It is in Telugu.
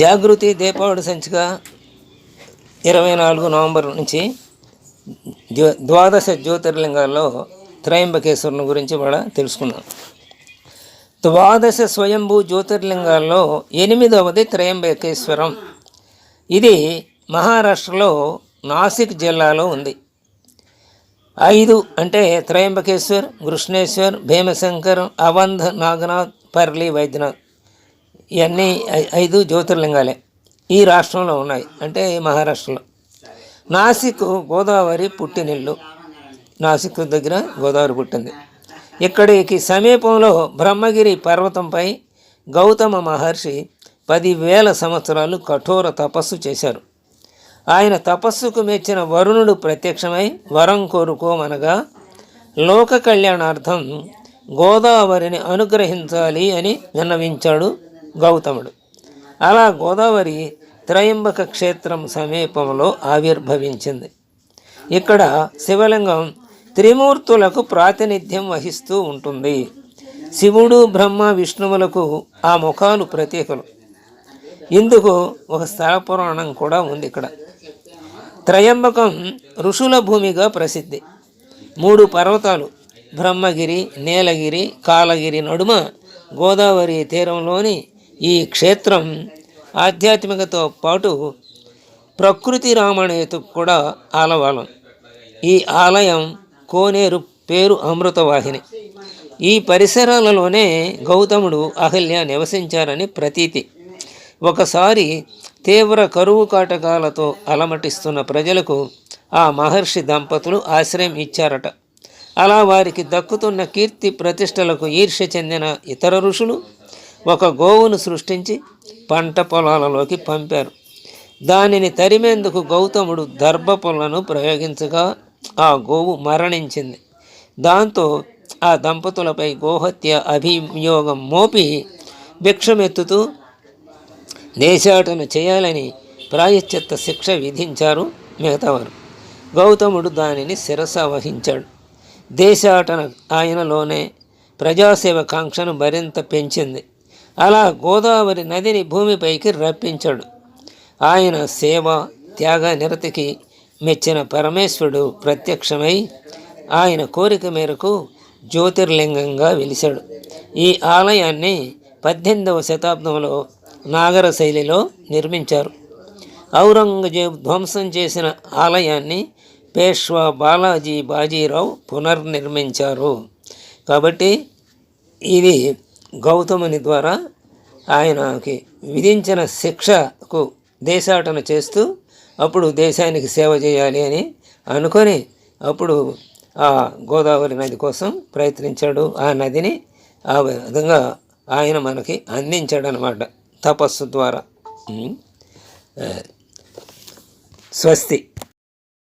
జాగృతి దీపావళి సంచిక ఇరవై నాలుగు నవంబర్ నుంచి జ్యో ద్వాదశ జ్యోతిర్లింగాల్లో త్రయంబకేశ్వరుని గురించి కూడా తెలుసుకుందాం. ద్వాదశ స్వయంభూ జ్యోతిర్లింగాల్లో ఎనిమిదవది త్రయంబకేశ్వరం. ఇది మహారాష్ట్రలో నాసిక్ జిల్లాలో ఉంది. ఐదు అంటే త్రయంబకేశ్వర్ కృష్ణేశ్వర్ భీమశంకర్ అవంధ్ నాగనాథ్ పర్లి వైద్యనాథ్. ఇవన్నీ ఐ- ఐదు జ్యోతిర్లింగాలే ఈ రాష్ట్రంలో ఉన్నాయి. అంటే మహారాష్ట్రలో. నాసిక్ గోదావరి పుట్టినిల్లు. నాసిక్ దగ్గర గోదావరి పుట్టింది. ఇక్కడికి సమీపంలో బ్రహ్మగిరి పర్వతంపై గౌతమ మహర్షి పదివేల సంవత్సరాలు కఠోర తపస్సు చేశారు. ఆయన తపస్సుకు మెచ్చిన వరుణుడు ప్రత్యక్షమై వరం కోరుకోమనగా లోక కళ్యాణార్థం గోదావరిని అనుగ్రహించాలి అని విన్నవించాడు గౌతముడు. అలా గోదావరి త్రయంబక క్షేత్రం సమీపంలో ఆవిర్భవించింది. ఇక్కడ శివలింగం త్రిమూర్తులకు ప్రాతినిధ్యం వహిస్తూ ఉంటుంది. శివుడు బ్రహ్మ విష్ణువులకు ఆ ముఖాలు ప్రతీకలు. ఇందుకు ఒక స్థల పురాణం కూడా ఉంది ఇక్కడ. త్రయంబకం ఋషుల భూమిగా ప్రసిద్ధి. మూడు పర్వతాలు బ్రహ్మగిరి నీలగిరి కాలగిరి నడుమ గోదావరి తీరంలోని ఈ క్షేత్రం ఆధ్యాత్మికతో పాటు ప్రకృతి రామణేతుకు కూడా ఆలవాలం. ఈ ఆలయం కోనేరు పేరు అమృతవాహిని. ఈ పరిసరాలలోనే గౌతముడు అహల్య నివసించారని ప్రతీతి. ఒకసారి తీవ్ర కరువు కాటకాలతో అలమటిస్తున్న ప్రజలకు ఆ మహర్షి దంపతులు ఆశ్రయం ఇచ్చారట. అలా వారికి దక్కుతున్న కీర్తి ప్రతిష్టలకు ఈర్ష్య చెందిన ఇతర ఋషులు ఒక గోవును సృష్టించి పంట పొలాలలోకి పంపారు. దానిని తరిమేందుకు గౌతముడు దర్భ పొలను ప్రయోగించగా ఆ గోవు మరణించింది. దాంతో ఆ దంపతులపై గోహత్య అభియోగం మోపి భిక్షమెత్తుతూ దేశాటన చేయాలని ప్రాయశ్చిత్త శిక్ష విధించారు మిగతావారు. గౌతముడు దానిని శిరస వహించాడు. దేశాటన ఆయనలోనే ప్రజాసేవ కాంక్షను మరింత పెంచింది. అలా గోదావరి నదిని భూమిపైకి రప్పించాడు. ఆయన సేవ త్యాగ నిరతికి మెచ్చిన పరమేశ్వరుడు ప్రత్యక్షమై ఆయన కోరిక మేరకు జ్యోతిర్లింగంగా వెలిశాడు. ఈ ఆలయాన్ని పద్దెనిమిదవ శతాబ్దంలో నాగర శైలిలో నిర్మించారు. ఔరంగజేబ్ ధ్వంసం చేసిన ఆలయాన్ని పేష్వా బాలాజీ బాజీరావు పునర్నిర్మించారు. కాబట్టి ఇది గౌతముని ద్వారా ఆయనకి విధించిన శిక్షకు దేశాటన చేస్తూ అప్పుడు దేశానికి సేవ చేయాలి అని అనుకొని అప్పుడు ఆ గోదావరి నది కోసం ప్రయత్నించాడు. ఆ నదిని ఆ విధంగా ఆయన మనకి అందించాడు అనమాట తపస్సు ద్వారా. స్వస్తి.